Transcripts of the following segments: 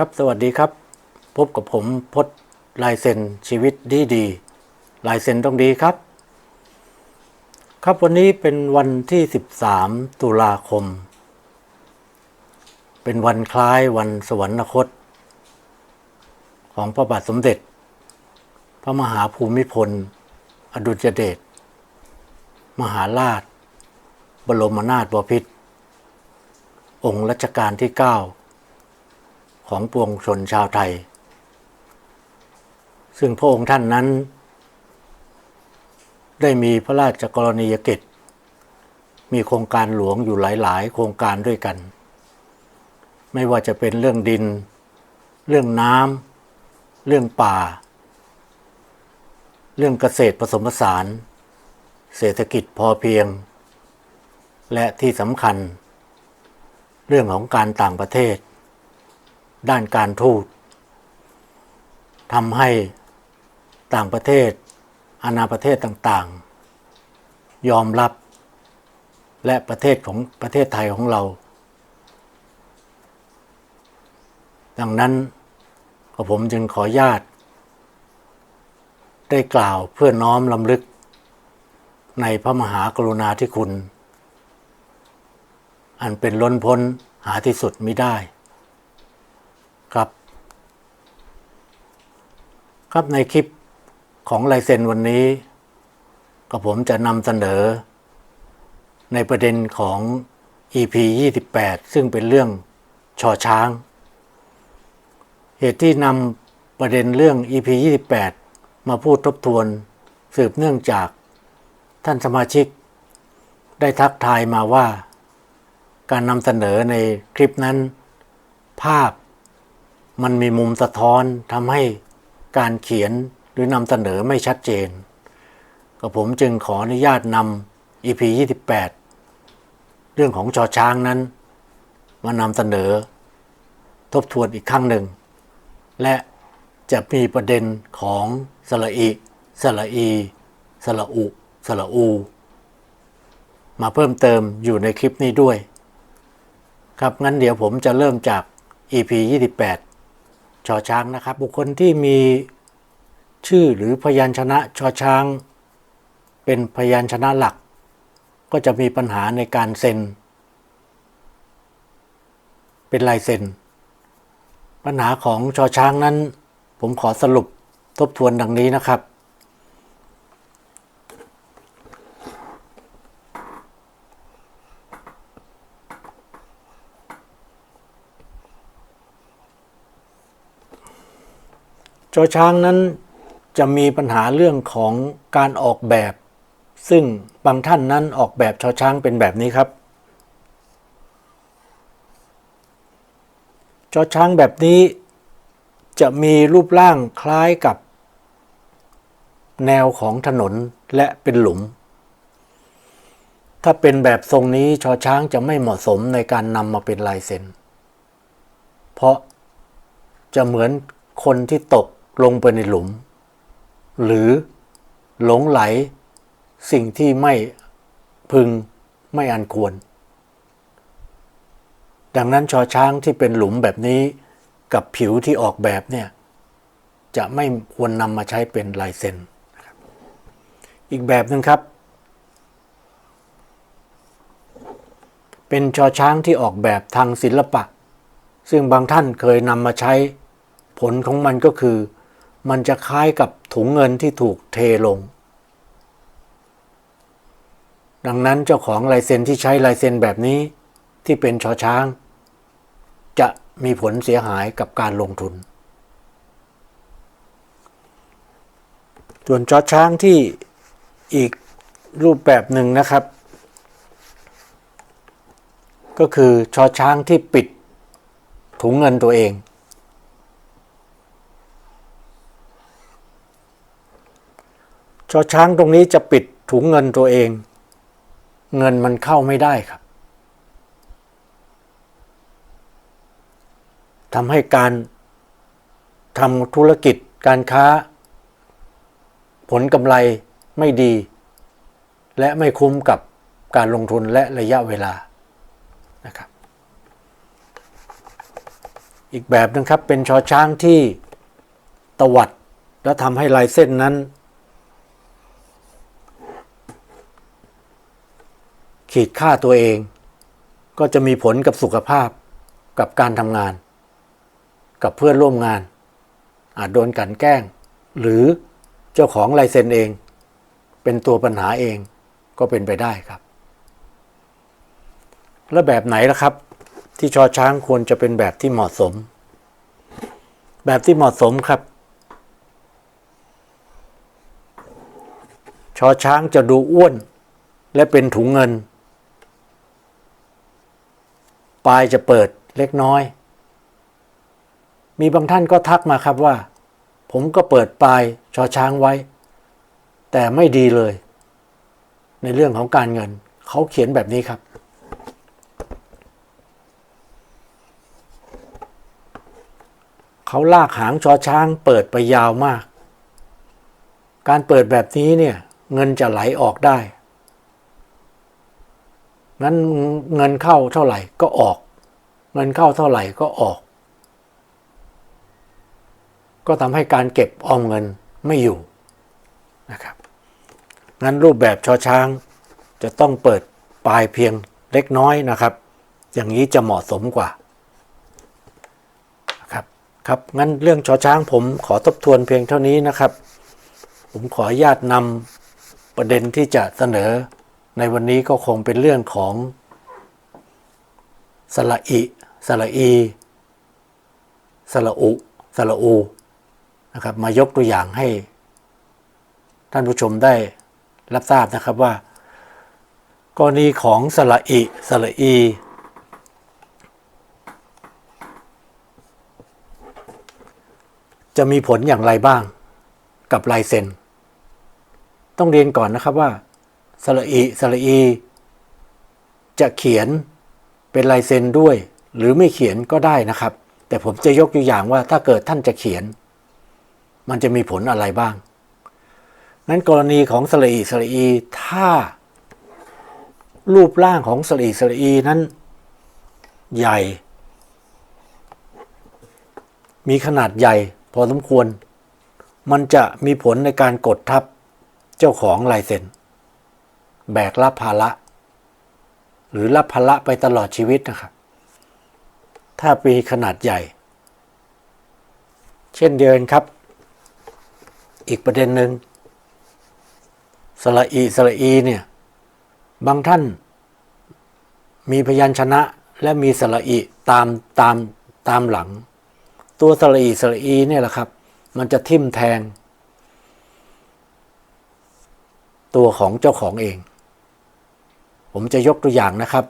ครับ สวัสดีครับ พบกับผมพจน์ลายเซ็นชีวิตดีดีลายเซ็นต้องดีครับ ครับวันนี้เป็นวันที่ 13 ตุลาคม เป็นวันคล้ายวันสวรรคต ของพระบาทสมเด็จ พระมหาภูมิพล อดุลยเดชมหาราช บรมนาถบพิตรองค์รัชกาลที่ 9 ของปวงชนชาวไทย ซึ่งพระองค์ท่านนั้น ได้มีพระราชกรณียกิจ มีโครงการหลวงอยู่หลาย ๆ โครงการด้วยกัน ไม่ว่าจะเป็นเรื่องดิน เรื่องน้ำเรื่องป่า เรื่องเกษตรผสมผสาน เศรษฐกิจพอเพียง และที่สำคัญ เรื่องของการต่างประเทศ ด้านการทูตทำให้ต่างประเทศ อาณาประเทศต่างๆ ยอมรับ และประเทศของประเทศไทยของเรา ดังนั้นผมจึงขอญาต ได้กล่าวเพื่อน้อมลำลึก ในพระมหากรุณาธิคุณ อันเป็นล้นพ้นหาที่สุดมิได้ ครับ ครับในคลิปของลายเซ็นวันนี้ ก็ผมจะนำเสนอ ในประเด็นของ EP 28 ซึ่งเป็นเรื่องชอช้าง เหตุที่นำประเด็นเรื่อง EP 28 มาพูดทบทวน สืบเนื่องจากท่านสมาชิก ได้ทักทายมาว่า การนำเสนอในคลิปนั้น ภาพ มันมีมุมสะท้อนทำให้การเขียนหรือนำเสนอไม่ชัดเจน ก็ผมจึงขออนุญาตนำ EP 28 เรื่องของชอช้างนั้น มานำเสนอ ทบทวนอีกครั้งหนึ่ง และจะมีประเด็นของสระอิสระอีสระอุสระอู มาเพิ่มเติมอยู่ในคลิปนี้ด้วย ครับงั้นเดี๋ยวผมจะเริ่มจาก EP 28 ชอช้างนะครับ บุคคลที่มีชื่อหรือพยัญชนะชอช้าง เป็นพยัญชนะหลัก ก็จะมีปัญหาในการเซ็น เป็นลายเซ็น ปัญหาของชอช้างนั้น ผมขอสรุปทบทวนดังนี้นะครับ อช้างนั้นจะมีปัญหาเรื่องของการออกแบบ ซึ่งบางท่านนั้นออกแบบชอช้างเป็นแบบนี้ครับจอช้างแบบนี้จะมีรูปร่างคล้ายกับ แนวของถนนและเป็นหลุม ถ้าเป็นแบบทรงนี้ชอช้างจะไม่เหมาะสมในการนำมาเป็นลายเซ็น เพราะจะเหมือนคนที่ตก ลงไปในหลุม หรือหลงไหลสิ่งที่ไม่พึงไม่อันควร ดังนั้นชอช้างที่เป็นหลุมแบบนี้กับผิวที่ออกแบบเนี่ยจะไม่ควรนำมาใช้เป็นลายเซ็นอีกแบบหนึ่งครับ เป็นชอช้างที่ออกแบบทางศิลปะ ซึ่งบางท่านเคยนำมาใช้ผลของมันก็คือ มันจะคล้ายกับถุงเงินที่ถูกเทลง ดังนั้นเจ้าของลายเซ็นที่ใช้ลายเซ็นแบบนี้ที่เป็นชอช้าง จะมีผลเสียหายกับการลงทุน ส่วนจอช้างที่อีกรูปแบบหนึ่งนะครับ ก็คือชอช้างที่ปิดถุงเงินตัวเอง ชอช้างตรงนี้จะปิดถุงเงินตัวเอง เงินมันเข้าไม่ได้ครับทำให้การทำธุรกิจการค้า ผลกำไรไม่ดี และไม่คุ้มกับการลงทุนและระยะเวลานะครับ อีกแบบหนึงครับเป็นชอช้างที่ตวัดแล้วทำให้ลายเส้นนั้น ขีดค่าตัวเอง ก็จะมีผลกับสุขภาพกับการทำงาน กับเพื่อนร่วมงาน อาจโดนกันแกล้ง หรือเจ้าของลายเซ็นเอง เป็นตัวปัญหาเองก็เป็นไปได้ครับ แล้วแบบไหนล่ะครับ ที่ชอช้างควรจะเป็นแบบที่เหมาะสม แบบที่เหมาะสมครับ ชอช้างจะดูอ้วนและเป็นถุงเงิน ป ลายจะเปิดเล็กน้อย มีบางท่านก็ทักมาครับว่า ผมก็เปิดปลายชอช้างไว้ แต่ไม่ดีเลย ในเรื่องของการเงิน เขาเขียนแบบนี้ครับ เขาลากหางชอช้างเปิดไปยาวมาก การเปิดแบบนี้เนี่ยเงินจะไหลออกได้ งั้นเงินเข้าเท่าไหร่ก็ออก เงินเข้าเท่าไหร่ก็ออก ก็ทำให้การเก็บออมเงินไม่อยู่นะครับงั้นรูปแบบชอช้างจะต้องเปิดปลายเพียงเล็กน้อยนะครับ อย่างนี้จะเหมาะสมกว่าครับครับงั้นเรื่องชอช้างผมขอทบทวนเพียงเท่านี้นะครับ ผมขออนุญาตนำประเด็นที่จะเสนอ ในวันนี้ก็คงเป็นเรื่องของสระอิสระอีสระอุสระอูนะครับมายกตัวอย่างให้ ท่านผู้ชมได้รับทราบนะครับว่ากรณีของสระอิสระอีจะมีผลอย่างไรบ้างกับลายเซ็น ต้องเรียนก่อนนะครับว่า สระอิสระอี จะเขียนเป็นลายเซ็นด้วย หรือไม่เขียนก็ได้นะครับ แต่ผมจะยกตัวอย่างว่าถ้าเกิดท่านจะเขียน มันจะมีผลอะไรบ้างนั้นกรณีของสระอีสระอีถ้า รูปร่างของสระอีสระอีนั้น ใหญ่ มีขนาดใหญ่พอสมควร มันจะมีผลในการกดทับเจ้าของลายเซ็น แบกรับภาระหรือรับภาระไปตลอดชีวิตนะครับ ถ้ามีขนาดใหญ่ เช่นเดียวกันครับ อีกประเด็นหนึ่งสระอีสระอีเนี่ย บางท่านมีพยัญชนะและมีสระอีตามตามตามหลัง ตัวสระอีสระอีเนี่ยแหละครับ มันจะทิ่มแทง ตัวของเจ้าของเอง ผมจะยกตัวอย่างนะครับ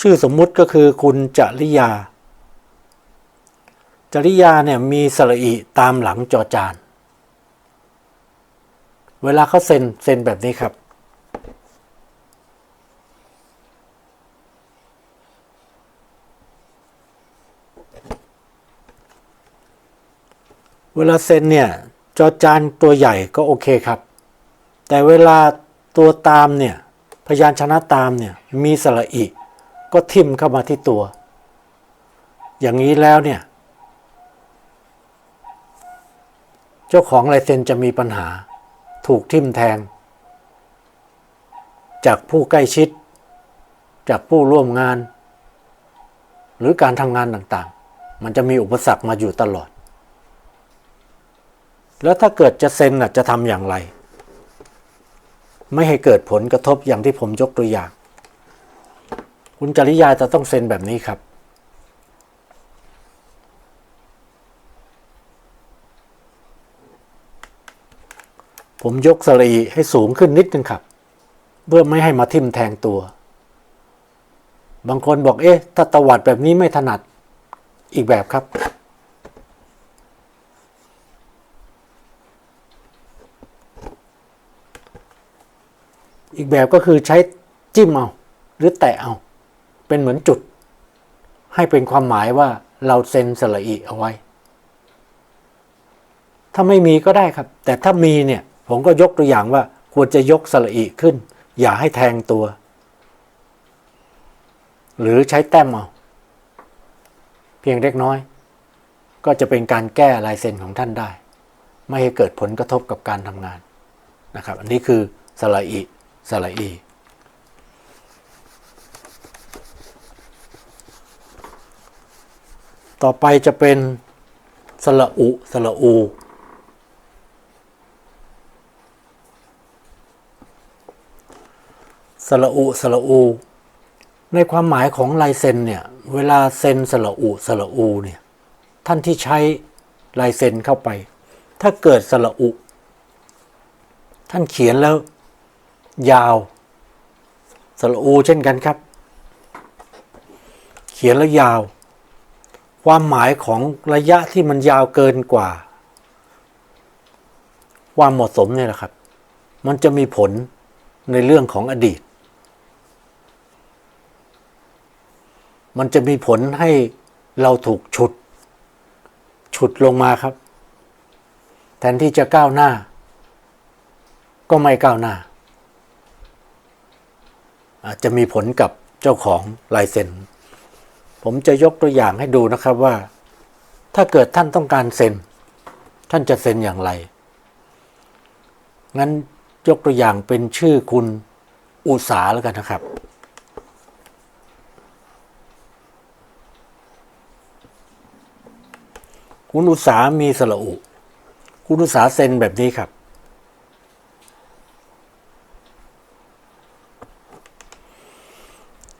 ชื่อสมมุติก็คือคุณจริยา จริยาเนี่ยมีสระอีตามหลังจอจาน เวลาเขาเซ็นเซ็นแบบนี้ครับ เวลาเซ็นเนี่ยจอจานตัวใหญ่ก็โอเคครับ แต่เวลาตัวตามเนี่ยพยานชนะตามเนี่ยมีสระอีก็ทิมเข้ามาที่ตัว อย่างนี้แล้วเนี่ย เจ้าของลายเซ็นจะมีปัญหาถูกทิมแทง จากผู้ใกล้ชิด จากผู้ร่วมงาน หรือการทำงานต่างๆ มันจะมีอุปสรรคมาอยู่ตลอด แล้วถ้าเกิดจะเซ็นน่ะจะทำอย่างไร ไม่ให้เกิดผลกระทบอย่างที่ผมยกตัวอย่าง คุณจริยาจะต้องเซ็นแบบนี้ครับผมยกสรีให้สูงขึ้นนิดนึงครับ เพื่อไม่ให้มาทิ่มแทงตัว บางคนบอกเอ๊ะ ถ้าตวัดแบบนี้ไม่ถนัดอีกแบบครับ อีกแบบก็คือใช้จิ้มเอาหรือแตะเอา เป็นเหมือนจุด ให้เป็นความหมายว่าเราเซ็นสระอีเอาไว้ ถ้าไม่มีก็ได้ครับ แต่ถ้ามีเนี่ยผมก็ยกตัวอย่างว่าควรจะยกสระอิขึ้น อย่าให้แทงตัว หรือใช้แต้มเอา เพียงเล็กน้อย ก็จะเป็นการแก้ลายเซ็นของท่านได้ ไม่ให้เกิดผลกระทบกับการทำงานนะครับ อันนี้คือสระอิ สระอีต่อไปจะเป็นสระอุสระอู สระอุสระอู ในความหมายของลายเซ็นเนี่ย เวลาเซ็นสระอุสระอูเนี่ย ท่านที่ใช้ลายเซ็นเข้าไป ถ้าเกิดสระอุ ท่านเขียนแล้ว ยาวสระอูเช่นกันครับ เขียนแล้วยาว ความหมายของระยะที่มันยาวเกินกว่า ความเหมาะสมเนี่ยแหละครับ มันจะมีผลในเรื่องของอดีต มันจะมีผลให้เราถูกฉุด ฉุดลงมาครับ แทนที่จะก้าวหน้า ก็ไม่ก้าวหน้า จจะมีผลกับเจ้าของลายเซ็น ผมจะยกตัวอย่างให้ดูนะครับว่า ถ้าเกิดท่านต้องการเซ็น ท่านจะเซ็นอย่างไร งั้นยกตัวอย่างเป็นชื่อคุณอุสาแล้วกันนะครับ คุณอุสามีสระอุ คุณอุสาเซ็นแบบนี้ครับ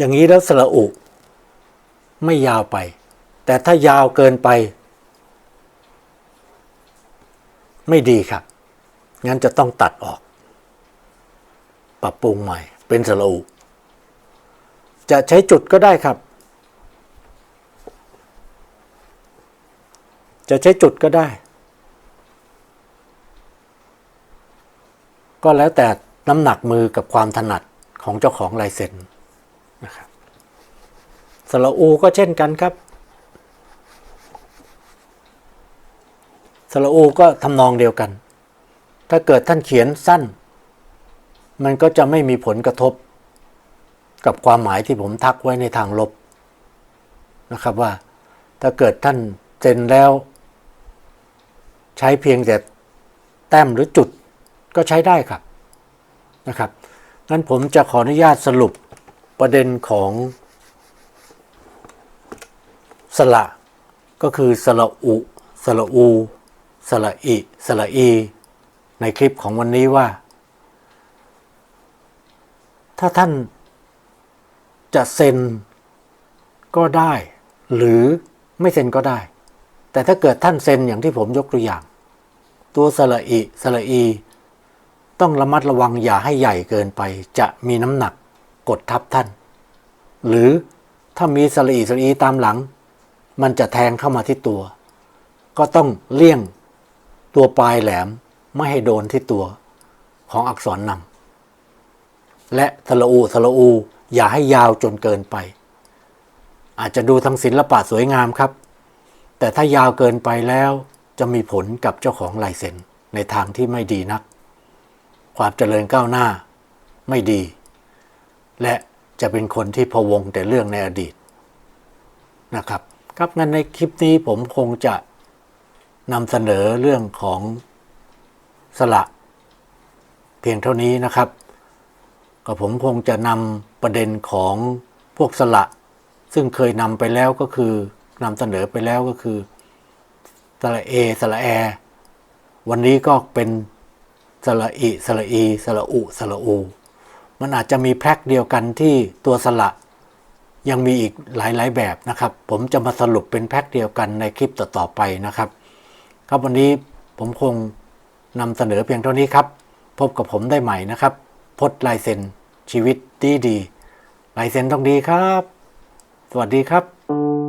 อย่างนี้แล้วสระอุไม่ยาวไป แต่ถ้ายาวเกินไป ไม่ดีครับ งั้นจะต้องตัดออก ปรับปรุงใหม่ เป็นสระอุจะใช้จุดก็ได้ครับ จะใช้จุดก็ได้ ก็แล้วแต่น้ำหนักมือกับความถนัดของเจ้าของลายเซ็น สระอูก็เช่นกันครับ สระอูก็ทำนองเดียวกัน ถ้าเกิดท่านเขียนสั้น มันก็จะไม่มีผลกระทบ กับความหมายที่ผมทักไว้ในทางลบนะครับว่า ถ้าเกิดท่านเซ็นแล้ว ใช้เพียงแต่แต้มหรือจุดก็ใช้ได้ครับนะครับงั้นผมจะขออนุญาตสรุปประเด็นของ สระก็คือสระอุสระอูสระอิสระอี ในคลิปของวันนี้ว่า ถ้าท่านจะเซ็นก็ได้ หรือไม่เซ็นก็ได้ แต่ถ้าเกิดท่านเซ็นอย่างที่ผมยกตัวอย่าง ตัวสระอิสระอี ต้องระมัดระวังอย่าให้ใหญ่เกินไป จะมีน้ำหนักกดทับท่าน หรือถ้ามีสระอีสระอีตามหลัง มันจะแทงเข้ามาที่ตัว ก็ต้องเลี่ยงตัวปลายแหลมไม่ให้โดนที่ตัวของอักษรนำและสระอูสระอู อย่าให้ยาวจนเกินไป อาจจะดูทางศิลปะสวยงามครับ แต่ถ้ายาวเกินไปแล้วจะมีผลกับเจ้าของลายเซ็นในทางที่ไม่ดีนัก ความเจริญก้าวหน้าไม่ดี และจะเป็นคนที่พะวงแต่เรื่องในอดีตนะครับ ครับงั้นในคลิปนี้ผมคงจะนำเสนอเรื่องของสละ เพียงเท่านี้นะครับ ก็ผมคงจะนำประเด็นของพวกสละ ซึ่งเคยนำไปแล้วก็คือนำเสนอไปแล้วก็คือสระเอสระแอ วันนี้ก็เป็นสระอิสระอีสระอุสระอู มันอาจจะมีแพ็กเดียวกันที่ตัวสระ ยังมีอีกหลาย ๆ แบบนะครับ ผมจะมาสรุปเป็นแพ็กเดียวกันในคลิปต่อ ๆ ไปนะครับ ครับวันนี้ผมคงนำเสนอเพียงเท่านี้ครับ พบกับผมได้ใหม่นะครับ พดลายเซ็นชีวิตดีดีลายเซ็นต้องดีครับ สวัสดีครับ